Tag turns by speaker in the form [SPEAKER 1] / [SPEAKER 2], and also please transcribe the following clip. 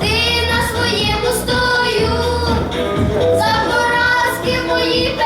[SPEAKER 1] ти на своєму стою, за поразки мої.